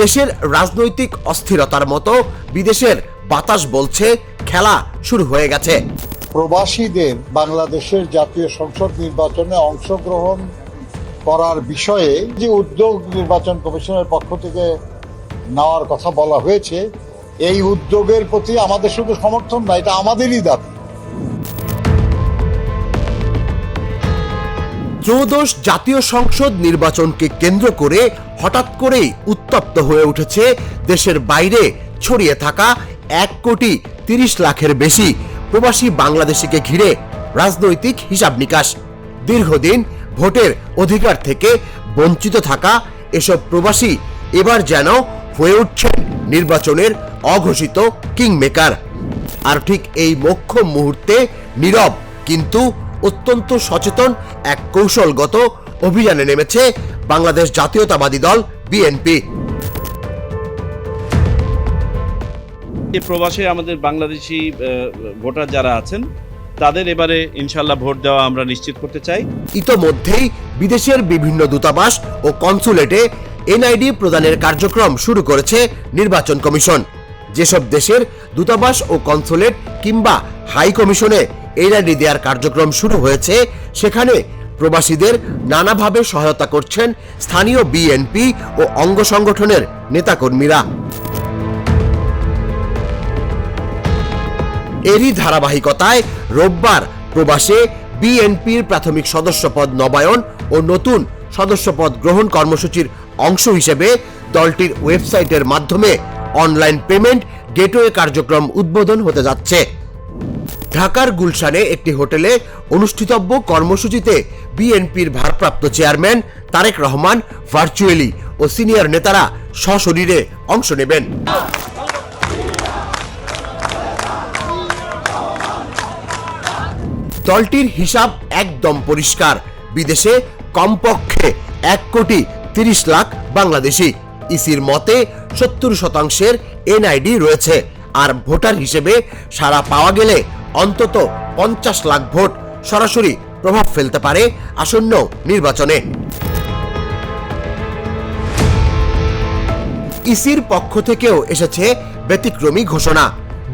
দেশের রাজনৈতিক অস্থিরতার মতো বিদেশের বাতাস বলছে, খেলা শুরু হয়ে গেছে। প্রবাসীদের বাংলাদেশের জাতীয় সংসদ নির্বাচনে অংশগ্রহণ করার বিষয়ে যে উদ্যোগ নির্বাচন কমিশনের পক্ষ থেকে নেওয়ার কথা বলা হয়েছে, এই উদ্যোগের প্রতি আমাদের শুধু সমর্থন না, এটা আমাদেরই দাবি। ত্রয়োদশ জাতীয় সংসদ নির্বাচনকে কেন্দ্র করে হঠাৎ করেই উত্তপ্ত হয়ে উঠেছে দেশের বাইরে ছড়িয়ে থাকা এক কোটি তিরিশ লাখের বেশি প্রবাসী বাংলাদেশিকে ঘিরে রাজনৈতিক হিসাব নিকাশ। দীর্ঘদিন ভোটের অধিকার থেকে বঞ্চিত থাকা এসব প্রবাসী এবার যেন হয়ে উঠছেন নির্বাচনের অঘোষিত কিংমেকার। আর ঠিক এই মোক্ষম মুহূর্তে নীরব কিন্তু অত্যন্ত সচেতন এক কৌশলগত অভিযানে নেমেছে বাংলাদেশ জাতীয়তাবাদী দল বিএনপি। প্রবাসে আমাদের বাংলাদেশি ভোটার যারা আছেন তাদের এবারে ইনশাল্লাহ ভোট দেওয়া আমরা নিশ্চিত করতে চাই। ইতোমধ্যেই বিদেশের বিভিন্ন দূতাবাস ও কনসুলেটে এনআইডি প্রদানের কার্যক্রম শুরু করেছে নির্বাচন কমিশন। যেসব দেশের দূতাবাস ও কনসুলেট কিংবা হাই কমিশনে এনআইডি দেওয়ার কার্যক্রম শুরু হয়েছে। সেখানে প্রবাসীদের নানাভাবে সহায়তা করছেন স্থানীয় বিএনপি ও অঙ্গ সংগঠনের নেতাকর্মীরা। এরই ধারাবাহিকতায় রোববার প্রবাসে বিএনপির প্রাথমিক সদস্যপদ নবায়ন ও নতুন সদস্যপদ গ্রহণ কর্মসূচির অংশ হিসেবে দলটির ওয়েবসাইটের মাধ্যমে অনলাইন পেমেন্ট গেটওয়ে কার্যক্রম উদ্বোধন হতে যাচ্ছে। ঢাকার গুলশানে একটি হোটেলে অনুষ্ঠিতব্য কর্মসূচিতে বিএনপির ভারপ্রাপ্ত চেয়ারম্যান তারেক রহমান, ভার্চুয়ালি ও সিনিয়র নেতারা সশরীরে অংশ নেবেন। দলটির হিসাব একদম পরিষ্কার। বিদেশে কমপক্ষে এক কোটি তিরিশ লাখ বাংলাদেশি। ইসির মতে সত্তর শতাংশের এনআইডি রয়েছে। আর ভোটার হিসেবে সারা পাওয়া গেলে অন্তত পঞ্চাশ লাখ ভোট সরাসরি প্রভাব ফেলতে পারে আসন্ন নির্বাচনে। ইসির পক্ষ থেকেও এসেছে ব্যতিক্রমী ঘোষণা।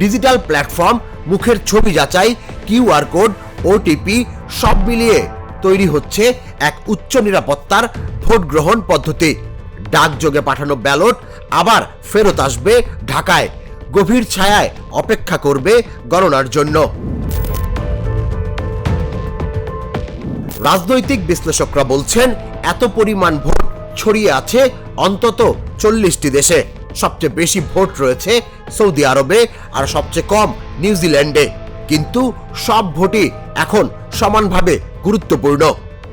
ডিজিটাল প্ল্যাটফর্ম মুখের ছবি যাচাই কিউআর কোড, ওটিপি সব মিলিয়ে তৈরি হচ্ছে এক উচ্চ নিরাপত্তার ভোট গ্রহণ পদ্ধতি। ডাকযোগে পাঠানো ব্যালট আবার ফেরত আসবে ঢাকায়। গভীর ছায়ায় অপেক্ষা করবে গণনার জন্য। রাজনৈতিক বিশ্লেষকরা বলছেন, এত পরিমাণ ভোট ছড়িয়ে আছে অন্তত চল্লিশটি দেশে। সবচেয়ে বেশি ভোট রয়েছে সৌদি আরবে আর সবচেয়ে কম নিউজিল্যান্ডে। কিন্তু সব ভোটই এখন সমানভাবে গুরুত্বপূর্ণ।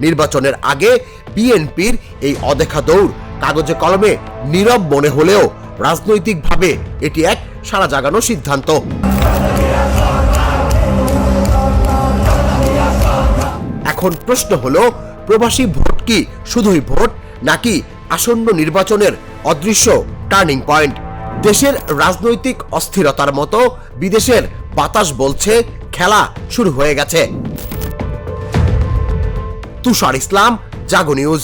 নির্বাচনের আগে বিএনপির এই অদেখা দৌড় কাগজে কলমে নীরব মনে হলেও রাজনৈতিকভাবে এটি এক সারা জাগানো সিদ্ধান্ত। এখন প্রশ্ন হলো, প্রবাসী ভোট কি শুধুই ভোট নাকি আসন্ন নির্বাচনের অদৃশ্য টার্নিং পয়েন্ট? দেশের রাজনৈতিক অস্থিরতার মতো বিদেশের বাতাস বলছে, খেলা শুরু হয়ে গেছে। তুষার ইসলাম, জাগো নিউজ।